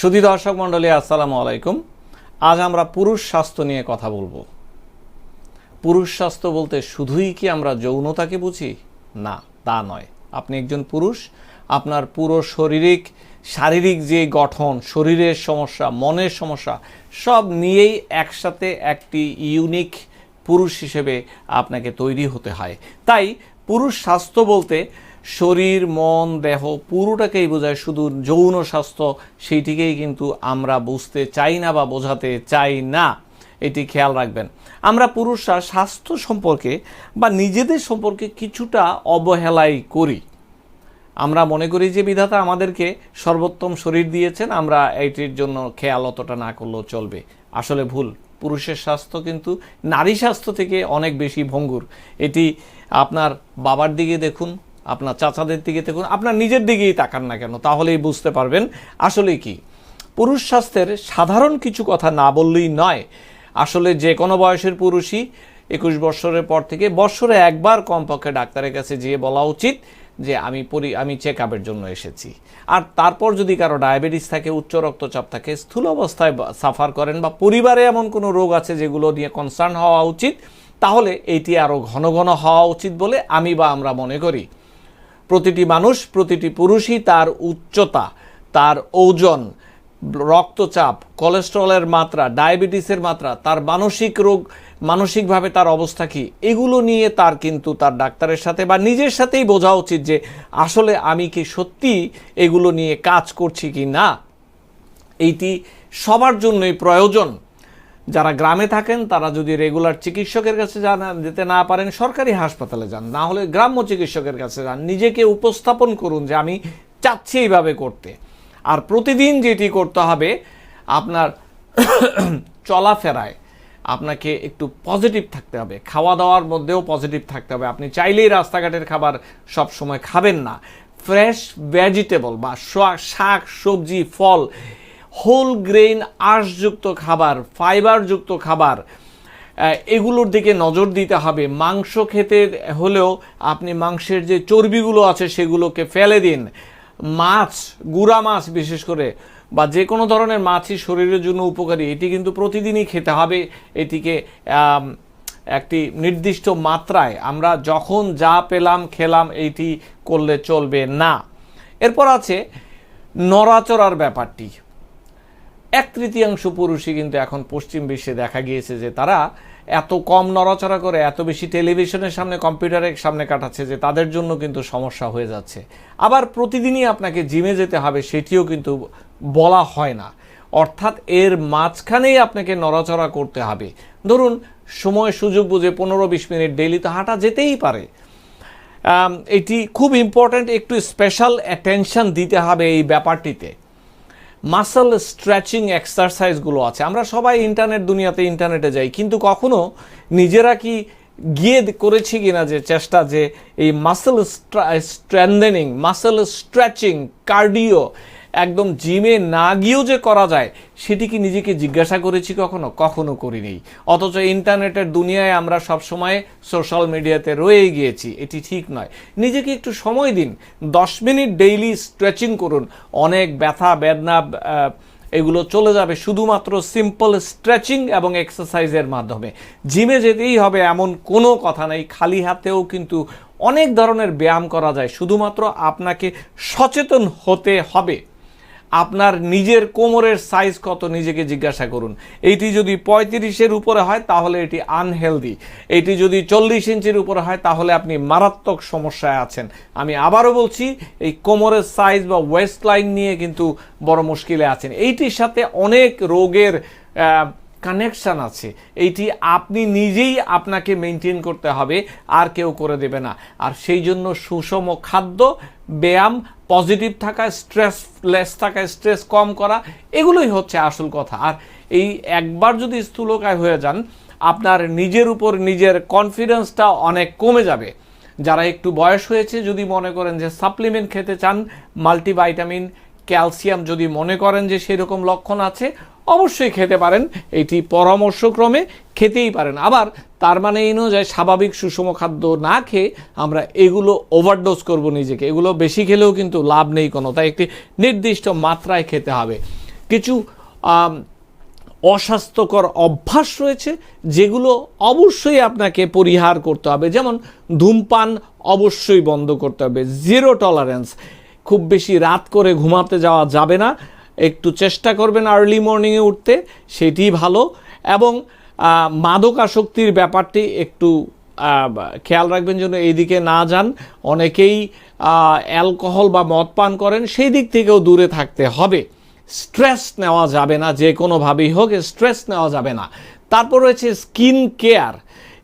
সুধী দর্শক মণ্ডলী, আসসালামু আলাইকুম। আজ আমরা পুরুষ স্বাস্থ্য নিয়ে কথা বলব। পুরুষ স্বাস্থ্য বলতে শুধুই কি আমরা যৌনতাকে বুঝি? না, তা নয়। আপনি একজন পুরুষ, আপনার পুরো শারীরিক শারীরিক যে গঠন, শরীরের সমস্যা, মনের সমস্যা, সব নিয়েই একসাথে একটি ইউনিক পুরুষ হিসেবে আপনাকে তৈরি হতে হয়। তাই পুরুষ স্বাস্থ্য বলতে শরীর, মন, দেহ পুরোটাকেই বোঝায়, শুধু যৌন স্বাস্থ্য সেইটিকেই কিন্তু আমরা বুঝতে চাই না বা বোঝাতে চাই না। এটি খেয়াল রাখবেন। আমরা পুরুষরা স্বাস্থ্য সম্পর্কে বা নিজেদের সম্পর্কে কিছুটা অবহেলাই করি। আমরা মনে করি যে বিধাতা আমাদেরকে সর্বোত্তম শরীর দিয়েছেন, আমরা এইটির জন্য খেয়াল অতটা না করলেও চলবে। আসলে ভুল। পুরুষের স্বাস্থ্য কিন্তু নারী স্বাস্থ্য থেকে অনেক বেশি ভঙ্গুর। এটি আপনার বাবার দিকে দেখুন আপনার চাচাদের দিকে দেখুন, আপনার নিজের দিকেই তাকান না কেন, তাহলেই বুঝতে পারবেন আসলে কি। পুরুষ স্বাস্থ্যের সাধারণ কিছু কথা না বললেই নয়। আসলে যে কোনো বয়সের পুরুষই একুশ বছরের পর থেকে বছরে একবার কমপক্ষে ডাক্তারের কাছে যেয়ে বলা উচিত যে আমি পরি, আমি চেক আপের জন্য এসেছি। আর তারপর যদি কারও ডায়াবেটিস থাকে, উচ্চ রক্তচাপ থাকে, স্থূল অবস্থায় সাফার করেন বা পরিবারে এমন কোনো রোগ আছে যেগুলো নিয়ে কনসার্ন হওয়া উচিত, তাহলে এটি আরও ঘন ঘন হওয়া উচিত বলে আমি বা আমরা মনে করি। প্রতিটি মানুষ, প্রতিটি পুরুষই তার উচ্চতা, তার ওজন, রক্তচাপ, কোলেস্ট্রলের মাত্রা, ডায়াবেটিসের মাত্রা, তার মানসিক রোগ, মানসিকভাবে তার অবস্থা কী, এগুলো নিয়ে তার কিন্তু তার ডাক্তারের সাথে বা নিজের সাথেই বোঝা উচিত যে আসলে আমি কি সত্যি এগুলো নিয়ে কাজ করছি কি না। এইটি সবার জন্যই প্রয়োজন। যারা গ্রামে থাকেন, তারা যদি রেগুলার চিকিৎসকের কাছে যান, যেতে না পারেন, সরকারি হাসপাতালে যান। না হলে গ্রাম্য চিকিৎসকের কাছে যান। নিজেকে উপস্থাপন করুন যে আমি চাচ্ছি এইভাবে করতে। আর প্রতিদিন যেটি করতে হবে, আপনার চলাফেরায় আপনাকে একটু পজিটিভ থাকতে হবে। খাওয়া দাওয়ার মধ্যেও পজিটিভ থাকতে হবে। আপনি চাইলেই রাস্তাঘাটের খাবার সব সময় খাবেন না। ফ্রেশ ভেজিটেবল বা শাক, সবজি, ফল হোল গ্রেইন আঁশযুক্ত খাবার, ফাইবারযুক্ত খাবার এগুলোর দিকে নজর দিতে হবে। মাংস খেতে হলেও আপনি মাংসের যে চর্বিগুলো আছে সেগুলোকে ফেলে দিন। মাছ, গুড়া মাছ বিশেষ করে, বা যে কোনো ধরনের মাছই শরীরের জন্য উপকারী, এটি কিন্তু প্রতিদিনই খেতে হবে। এটিকে একটি নির্দিষ্ট মাত্রায় আমরা যখন যা পেলাম, খেলাম এইটি করলে চলবে না। এরপর আছে নড়াচড়ার ব্যাপারটি। এক তৃতীয়াংশ পুরুষই কিন্তু এখন পশ্চিম বিশ্বে দেখা গিয়েছে যে তারা এত কম নড়াচড়া করে, এত বেশি টেলিভিশনের সামনে, কম্পিউটারের সামনে কাটাচ্ছে যে তাদের জন্য কিন্তু সমস্যা হয়ে যাচ্ছে। আবার প্রতিদিনই আপনাকে জিমে যেতে হবে, সেটিও কিন্তু বলা হয় না। অর্থাৎ এর মাঝখানেই আপনাকে নড়াচড়া করতে হবে। ধরুন, সময় সুযোগ বুঝে পনেরো বিশ মিনিট ডেইলি তো হাঁটা যেতেই পারে। এটি খুব ইম্পর্ট্যান্ট একটু স্পেশাল অ্যাটেনশন দিতে হবে এই ব্যাপারটিতে। মাসেল স্ট্রেচিং এক্সারসাইজগুলো আছে। আমরা সবাই ইন্টারনেট দুনিয়াতে ইন্টারনেটে যাই, কিন্তু কখনো নিজেরা কি গিয়ে করেছি কিনা যে চেষ্টা যে এই muscle strengthening, muscle stretching, cardio একদম জিমে না গিয়েও যে করা যায়, সেটি কি নিজেকে জিজ্ঞাসা করেছি কখনো? কখনো করিনি। অথচ ইন্টারনেটের দুনিয়ায় আমরা সবসময় সোশ্যাল মিডিয়াতে রয়ে গিয়েছি, এটি ঠিক নয়। নিজেকে একটু সময় দিন। দশ মিনিট ডেইলি স্ট্রেচিং করুন। অনেক ব্যথা, বেদনা এগুলো চলে যাবে শুধুমাত্র সিম্পল স্ট্রেচিং এবং এক্সারসাইজের মাধ্যমে। জিমে যেতেই হবে এমন কোনো কথা নেই। খালি হাতেও কিন্তু অনেক ধরনের ব্যায়াম করা যায়। শুধুমাত্র আপনাকে সচেতন হতে হবে। আপনার নিজের কোমরের সাইজ কত নিজেকে জিজ্ঞাসা করুন। এইটি যদি পঁয়ত্রিশের উপরে হয়, তাহলে এটি আনহেলদি এটি যদি চল্লিশ ইঞ্চির উপরে হয়, তাহলে আপনি মারাত্মক সমস্যায় আছেন। আমি আবারও বলছি, এই কোমরের সাইজ বা ওয়েস্ট লাইন নিয়ে কিন্তু বড় মুশকিলে আছেন। এইটির সাথে অনেক রোগের কানেকশান আছে। এইটি আপনি নিজেই আপনাকে মেনটেন করতে হবে, আর কেউ করে দেবে না। আর সেই জন্য সুষম খাদ্য, ব্যায়াম পজিটিভ থাকা স্ট্রেসলেস থাকা স্ট্রেস কম করা, এগুলোই হচ্ছে আসল কথা। আর এই একবার যদি স্থূলকায় হয়ে যান, আপনার নিজের উপর নিজের কনফিডেন্সটা অনেক কমে যাবে। যারা একটু বয়স হয়েছে, যদি মনে করেন যে সাপ্লিমেন্ট খেতে চান মাল্টিভাইটামিন ক্যালসিয়াম যদি মনে করেন যে সেরকম লক্ষণ আছে অবশ্যই খেতে পারেন। এটি পরামর্শক্রমে খেতেই পারেন। আবার তার মানে এই নয় যে স্বাভাবিক সুষম খাদ্য না খেয়ে আমরা এগুলো ওভারডোজ করব নিজেকে। এগুলো বেশি খেলেও কিন্তু লাভ নেই কোনো। তাই একটি নির্দিষ্ট মাত্রায় খেতে হবে। কিছু অস্বাস্থ্যকর অভ্যাস রয়েছে যেগুলো অবশ্যই আপনাকে পরিহার করতে হবে। যেমন ধূমপান অবশ্যই বন্ধ করতে হবে। জিরো টলারেন্স খুব বেশি রাত করে ঘুমাতে যাওয়া যাবে না। একটু চেষ্টা করবেন আর্লি মর্নিংয়ে উঠতে সেটি ভালো। এবং মাদকাসক্তির ব্যাপারটি একটু খেয়াল রাখবেন যেন এইদিকে না যান। অনেকেই অ্যালকোহল বা মদ পান করেন, সেই দিক থেকেও দূরে থাকতে হবে। স্ট্রেস নেওয়া যাবে না, যে কোনোভাবেই হোক, স্ট্রেস নেওয়া যাবে না। তারপর রয়েছে স্কিন কেয়ার।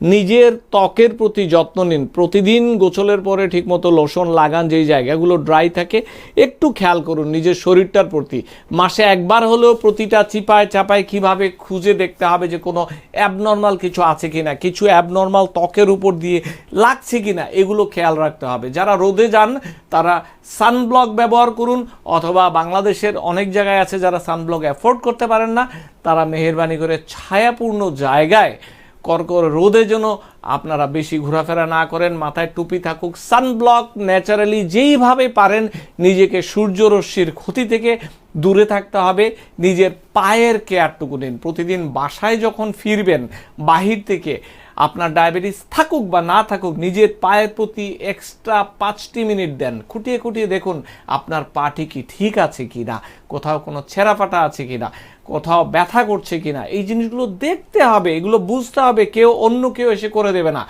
নিজের ত্বকের প্রতি যত্ন নিন। প্রতিদিন গোছলের পরে ঠিকমতো লোশন লাগান, যেই জায়গাগুলো ড্রাই থাকে, একটু খেয়াল করুন নিজের শরীরটার প্রতি। মাসে একবার হলেও প্রতিটা চিপায় চাপায় কীভাবে খুঁজে দেখতে হবে যে কোনো অ্যাবনর্মাল কিছু আছে কি না কিছু অ্যাবনর্মাল ত্বকের উপর দিয়ে লাগছে কি না এগুলো খেয়াল রাখতে হবে। যারা রোদে যান, তারা সানব্লক ব্যবহার করুন, অথবা বাংলাদেশের অনেক জায়গায় আছে যারা সানব্লক অ্যাফোর্ড করতে পারেন না, তারা মেহেরবানি করে ছায়াপূর্ণ জায়গায় কর্কর রোদে যেন আপনারা বেশি ঘোরাফেরা না করেন, মাথায় টুপি থাকুক সানব্লক ন্যাচারালি যেইভাবে পারেন, নিজেকে সূর্যরশ্মির ক্ষতি থেকে দূরে থাকতে হবে, নিজের পায়ের কেয়ারটুকু নিন প্রতিদিন বাসায় যখন ফিরবেন, বাহির থেকে আপনার ডায়াবেটিস থাকুক বা না থাকুক, নিজের পায়ের প্রতি এক্সট্রা পাঁচটি মিনিট দেন। খুঁটিয়ে খুঁটিয়ে দেখুন আপনার পাটি কি ঠিক আছে কি না কোথাও কোনো ছেঁড়া ফাটা আছে কি না কোথাও ব্যথা করছে কি না এই জিনিসগুলো দেখতে হবে, এগুলো বুঝতে হবে, কেউ অন্য কেউ এসে করে দেবে না।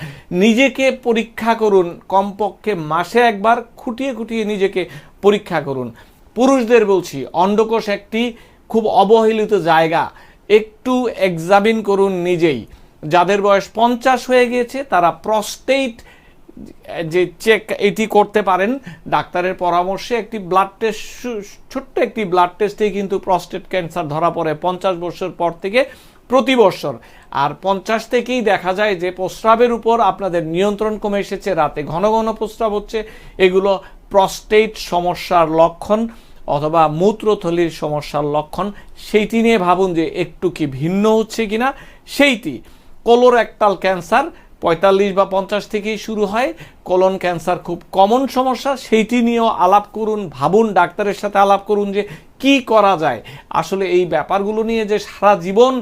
নিজেকে পরীক্ষা করুন, কমপক্ষে মাসে একবার খুঁটিয়ে খুঁটিয়ে নিজেকে পরীক্ষা করুন। পুরুষদের বলছি, অন্ডকোষ একটি খুব অবহেলিত জায়গা, একটু এক্সামিন করুন নিজেই। যাদের বয়স পঞ্চাশ হয়ে গিয়েছে, তারা প্রস্টেট যে চেক এটি করতে পারেন। ডাক্তারের পরামর্শে একটি ব্লাড টেস্ট ছোট্ট একটি ব্লাড টেস্টেই কিন্তু প্রস্টেট ক্যান্সার ধরা পড়ে পঞ্চাশ বছর পর থেকে প্রতি বছর। আর পঞ্চাশ থেকেই দেখা যায় যে প্রস্রাবের উপর আপনাদের নিয়ন্ত্রণ কমে এসেছে, রাতে ঘন ঘন প্রস্রাব হচ্ছে। এগুলো প্রস্টেট সমস্যার লক্ষণ অথবা মূত্রথলির সমস্যার লক্ষণ। সেইটি নিয়ে ভাবুন যে একটু কি ভিন্ন হচ্ছে কিনা? সেইটি। কোলোরেক্টাল ক্যান্সার পঁয়তাল্লিশ বা পঞ্চাশ থেকেই শুরু হয়। কোলন ক্যান্সার খুব কমন সমস্যা। সেইটি নিয়েও আলাপ করুন, ভাবুন, ডাক্তারের সাথে আলাপ করুন যে কি করা যায়। আসলে এই ব্যাপারগুলো নিয়ে যে সারা জীবন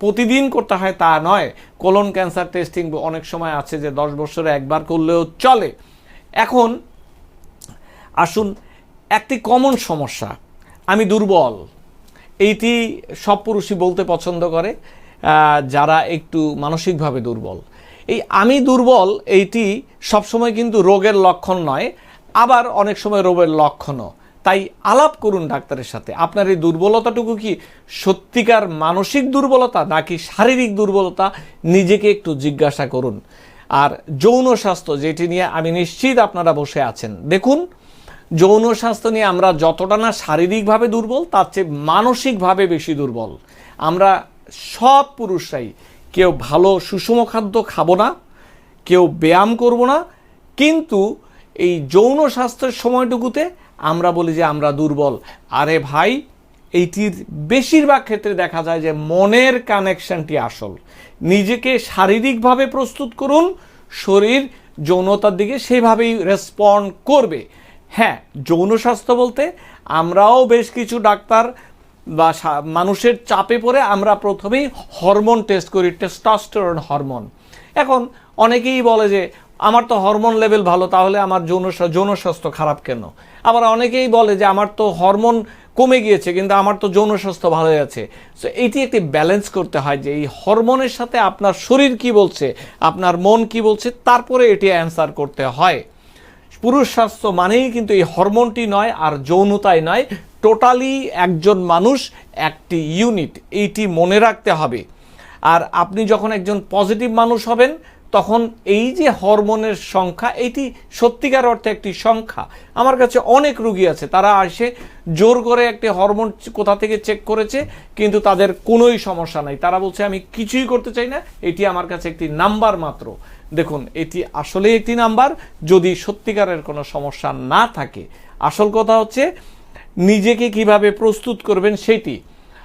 প্রতিদিন করতে হয় তা নয়। কোলন ক্যান্সার টেস্টিং অনেক সময় আছে যে দশ বছরে একবার করলেও চলে। এখন আসুন, একটি কমন সমস্যা। আমি দুর্বল। এইটি সব পুরুষই বলতে পছন্দ করে। যারা একটু মানসিকভাবে দুর্বল। এই আমি দুর্বল, এইটি সবসময় কিন্তু রোগের লক্ষণ নয়, আবার অনেক সময় রোগের লক্ষণও। তাই আলাপ করুন ডাক্তারের সাথে। আপনার এই দুর্বলতাটুকু কি সত্যিকার মানসিক দুর্বলতা, নাকি শারীরিক দুর্বলতা? নিজেকে একটু জিজ্ঞাসা করুন। আর যৌন স্বাস্থ্য, যেটি নিয়ে আমি নিশ্চিত আপনারা বসে আছেন। দেখুন, যৌন স্বাস্থ্য নিয়ে আমরা যতটা না শারীরিকভাবে দুর্বল, তার চেয়ে মানসিকভাবে বেশি দুর্বল। আমরা সব পুরুষরাই কেউ ভালো সুষম খাদ্য খাব না, কেউ ব্যায়াম করব না, কিন্তু এই যৌন স্বাস্থ্যের সময়টুকুতে আমরা বলি যে আমরা দুর্বল। আরে ভাই, এইটির বেশিরভাগ ক্ষেত্রে দেখা যায় যে মনের কানেকশনটি আসল। নিজেকে শারীরিকভাবে প্রস্তুত করুন, শরীর যৌনতার দিকে সেভাবেই রেসপন্ড করবে। হ্যাঁ যৌন স্বাস্থ্য বলতে আমরাও বেশ কিছু ডাক্তার বা মানুষের চাপে পড়ে আমরা প্রথমেই হরমোন টেস্ট করি টেস্টোস্টেরন হরমোন। এখন অনেকেই বলে যে, আমার তো হরমোন লেভেল ভালো, তাহলে আমার যৌন যৌন স্বাস্থ্য খারাপ কেন? আবার অনেকেই বলে যে, আমার তো হরমোন কমে গিয়েছে, কিন্তু আমার তো যৌন স্বাস্থ্য ভালো আছে। সো এটি একটি ব্যালেন্স করতে হয় যে, এই হরমোনের সাথে আপনার শরীর কি বলছে, আপনার মন কি বলছে, তারপরে এটি অ্যান্সার করতে হয়। পুরুষ স্বাস্থ্য মানেই কিন্তু এই হরমোনটি নয়, আর যৌনতাই নয়। টোটালি একজন মানুষ, একটি ইউনিট। এইটি মনে রাখতে হবে। আর আপনি যখন একজন পজিটিভ মানুষ হবেন, তখন এই যে হরমোনের সংখ্যা, এটি সত্যিকার অর্থে একটি সংখ্যা। আমার কাছে অনেক রুগী আছে, তারা আসে, জোর করে একটি হরমোন কোথা থেকে চেক করেছে, কিন্তু তাদের কোনোই সমস্যা নাই। তারা বলছে, আমি কিছুই করতে চাই না। এটি আমার কাছে একটি নাম্বার মাত্র। দেখুন, এটি আসলেই একটি নাম্বার। যদি সত্যিকারের কোনো সমস্যা না থাকে, আসল কথা হচ্ছে নিজেকে কীভাবে প্রস্তুত করবেন সেটি।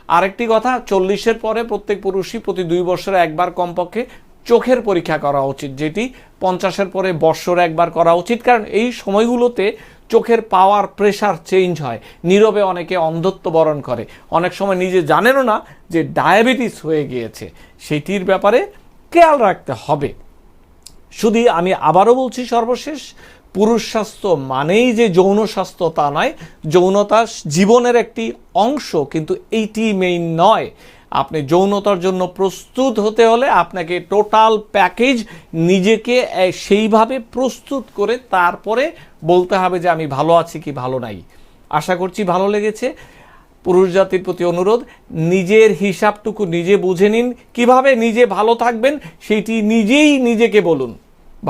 আরেকটি কথা, চল্লিশের পরে প্রত্যেক পুরুষই প্রতি দুই বছরে একবার কমপক্ষে চোখের পরীক্ষা করা উচিত, যেটি পঞ্চাশের পরে বৎসরে একবার করা উচিত, কারণ এই সময়গুলোতে চোখের পাওয়ার প্রেশার চেঞ্জ হয়। নীরবে অনেকে অন্ধত্ব বরণ করে। অনেক সময় নিজে জানেনও না যে ডায়াবেটিস হয়ে গিয়েছে। সেটির ব্যাপারে খেয়াল রাখতে হবে। শুধু আমি আবারও বলছি সর্বশেষ পুরুষ স্বাস্থ্য মানেই যে যৌন স্বাস্থ্য তা নয়, যৌনতা জীবনের একটি অংশ, কিন্তু এইটি মেইন নয়। আপনি যৌনতার জন্য প্রস্তুত হতে হলে আপনাকে টোটাল প্যাকেজ নিজেকে সেইভাবে প্রস্তুত করে তারপরে বলতে হবে যে আমি ভালো আছি কি ভালো নাই। আশা করছি ভালো লেগেছে। পুরুষ জাতির প্রতি অনুরোধ, নিজের হিসাবটুকু নিজে বুঝে নিন। কীভাবে নিজে ভালো থাকবেন সেটি নিজেই নিজেকে বলুন।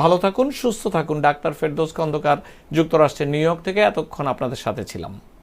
ভালো থাকুন, সুস্থ থাকুন। ডাক্তার ফেরদোস খন্দকার, যুক্তরাষ্ট্রের নিউ ইয়র্ক থেকে এতক্ষণ আপনাদের সাথে ছিলাম।